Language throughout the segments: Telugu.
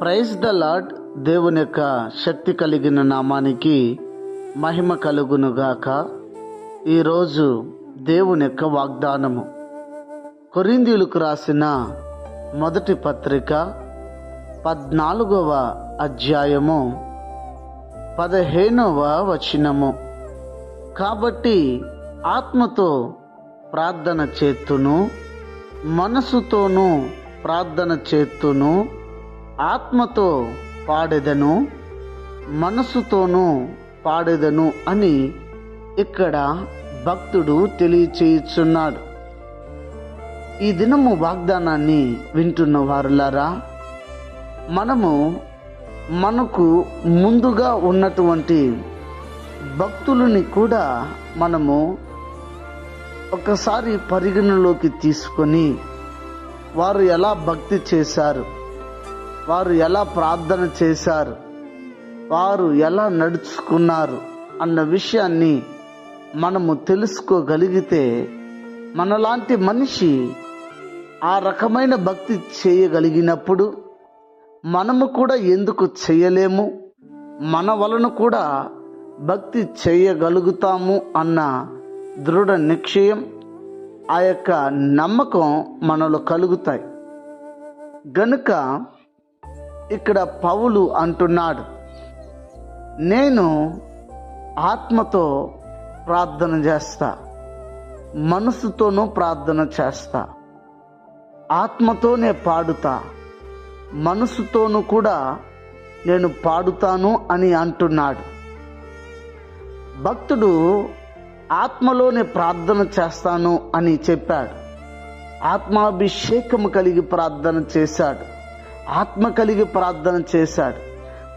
ప్రైజ్ ద లాడ్ దేవుని యొక్క శక్తి కలిగిన నామానికి మహిమ కలుగునుగాక. ఈరోజు దేవుని యొక్క వాగ్దానము. కొరిందీలకు రాసిన మొదటి పత్రిక పద్నాలుగవ అధ్యాయము పదిహేనవ వచనము. కాబట్టి ఆత్మతో ప్రార్థన చేతును మనసుతోనూ ప్రార్థన చేతును ఆత్మతో పాడెదను మనసుతోనూ పాడెదను అని ఇక్కడ భక్తుడు తెలియచేయుచున్నాడు. ఈ దినము వాగ్దానాన్ని వింటున్న వారులారా మనము మనకు ముందుగా ఉన్నటువంటి భక్తులని కూడా మనము ఒకసారి పరిగణలోకి తీసుకొని వారు ఎలా భక్తి చేశారు వారు ఎలా ప్రార్థన చేశారు? వారు ఎలా నడుచుకున్నారు? అన్న విషయాన్ని మనము తెలుసుకోగలిగితే మనలాంటి మనిషి ఆ రకమైన భక్తి చేయగలిగినప్పుడు మనము కూడా ఎందుకు చేయలేము? మన వలన కూడా భక్తి చేయగలుగుతాము అన్న దృఢ నిశ్చయం ఆ యొక్క నమ్మకం మనలో కలుగుతాయి. గనుక ఇక్కడ పౌలు అంటున్నాడు నేను ఆత్మతో ప్రార్థన చేస్తా మనసుతోనూ ప్రార్థన చేస్తా ఆత్మతోనే పాడుతా మనసుతోనూ కూడా నేను పాడుతాను అని అంటున్నాడు. భక్తుడు ఆత్మలోనే ప్రార్థన చేస్తాను అని చెప్పాడు. ఆత్మాభిషేకము కలిగి ప్రార్థన చేశాడు. ఆత్మ కలిగి ప్రార్థన చేశాడు.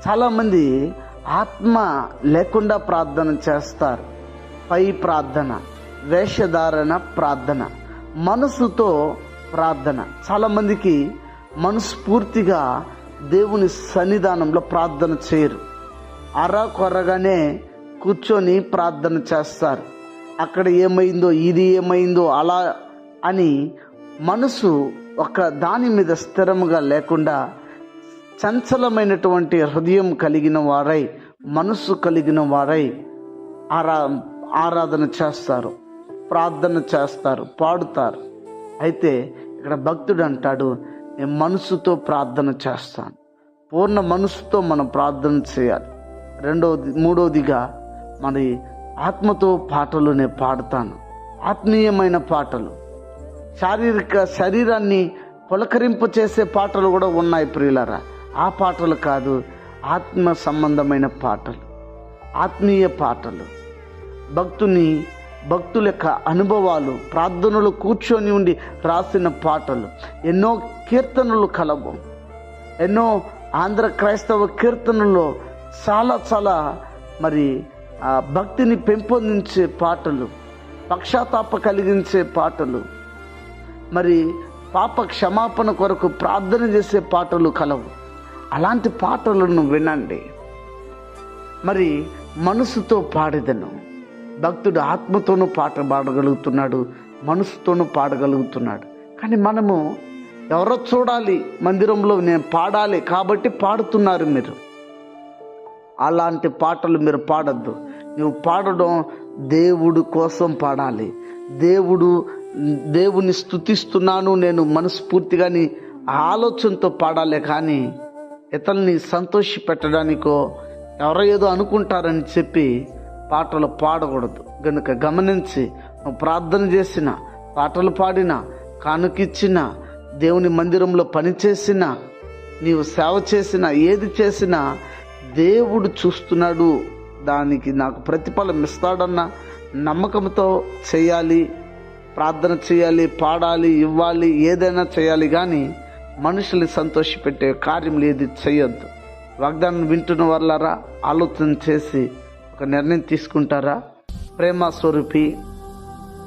చాలామంది ఆత్మ లేకుండా ప్రార్థన చేస్తారు. పై ప్రార్థన వేషధారణ ప్రార్థన మనసుతో ప్రార్థన. చాలామందికి మనస్ఫూర్తిగా దేవుని సన్నిధానంలో ప్రార్థన చేయరు. అరా కొరగానే కూర్చొని ప్రార్థన చేస్తారు. అక్కడ ఏమైందో ఇది ఏమైందో అలా అని మనసు ఒక దాని మీద స్థిరముగా లేకుండా చంచలమైనటువంటి హృదయం కలిగిన వారై మనస్సు కలిగిన వారై ఆరా ఆరాధన చేస్తారు ప్రార్థన చేస్తారు పాడుతారు. అయితే ఇక్కడ భక్తుడు అంటాడు నేను మనసుతో ప్రార్థన చేస్తాను. పూర్ణ మనసుతో మనం ప్రార్థన చేయాలి. రెండవది మూడవదిగా మరి ఆత్మతో పాటలు నేను పాడతాను. ఆత్మీయమైన పాటలు. శారీరక శరీరాన్ని పులకరింప చేసే పాటలు కూడా ఉన్నాయి ప్రియులరా. ఆ పాటలు కాదు ఆత్మ సంబంధమైన పాటలు ఆత్మీయ పాటలు. భక్తుని భక్తుల యొక్క అనుభవాలు ప్రార్థనలు కూర్చొని ఉండి రాసిన పాటలు. ఎన్నో కీర్తనలు కలవు. ఎన్నో ఆంధ్ర క్రైస్తవ కీర్తనల్లో చాలా చాలా మరి ఆ భక్తిని పెంపొందించే పాటలు పక్షాతాప కలిగించే పాటలు. మరి పాప క్షమాపణ కొరకు ప్రార్థన చేసే పాటలు కలవు. అలాంటి పాటలను వినండి. మరి మనసుతో పాడేదను. భక్తుడు ఆత్మతోనూ పాట పాడగలుగుతున్నాడు మనసుతోనూ పాడగలుగుతున్నాడు. కానీ మనము ఎవరో చూడాలి మందిరంలో నేను పాడాలి కాబట్టి పాడుతున్నారు మీరు. అలాంటి పాటలు మీరు పాడద్దు. నువ్వు పాడడం దేవుడు కోసం పాడాలి. దేవుడు దేవుని స్థుతిస్తున్నాను నేను మనస్ఫూర్తిగా నీ ఆలోచనతో పాడాలే కానీ ఇతరుల్ని సంతోషి పెట్టడానికో ఎవరో ఏదో అనుకుంటారని చెప్పి పాటలు పాడకూడదు. గనుక గమనించి నువ్వు ప్రార్థన చేసిన పాటలు పాడిన కానుకిచ్చిన దేవుని మందిరంలో పనిచేసిన నీవు సేవ చేసిన ఏది చేసినా దేవుడు చూస్తున్నాడు. దానికి నాకు ప్రతిఫలం ఇస్తాడన్న నమ్మకంతో చేయాలి. ప్రార్థన చేయాలి పాడాలి ఇవ్వాలి ఏదైనా చేయాలి కానీ మనుషుల్ని సంతోషపెట్టే కార్యం ఏది చేయొద్దు. వాగ్దానం వింటున్న వాళ్ళారా ఆలోచన చేసి ఒక నిర్ణయం తీసుకుంటారా? ప్రేమ స్వరూపి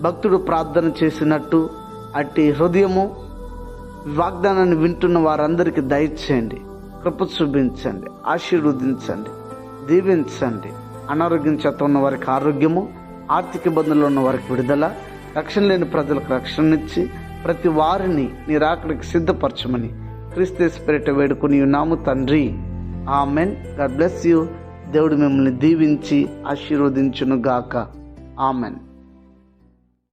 భక్తుడు ప్రార్థన చేసినట్టు అట్టి హృదయము వాగ్దానాన్ని వింటున్న వారందరికీ దయచేయండి. కృప చూపించండి ఆశీర్వదించండి దీవించండి. అనారోగ్యం చేత ఉన్న వారికి ఆరోగ్యము ఆర్థిక ఇబ్బందులు ఉన్న వారికి విడుదల. రక్షణ లేని ప్రజలకు రక్షణ ఇచ్చి ప్రతి వారిని నీ రాకడికి సిద్ధపరచమని క్రీస్తు పేరిట వేడుకొని ఉన్నాము తండ్రి. ఆమెన్. God bless you. దేవుడు మిమ్మల్ని దీవించి ఆశీర్వదించును గాక ఆమెన్.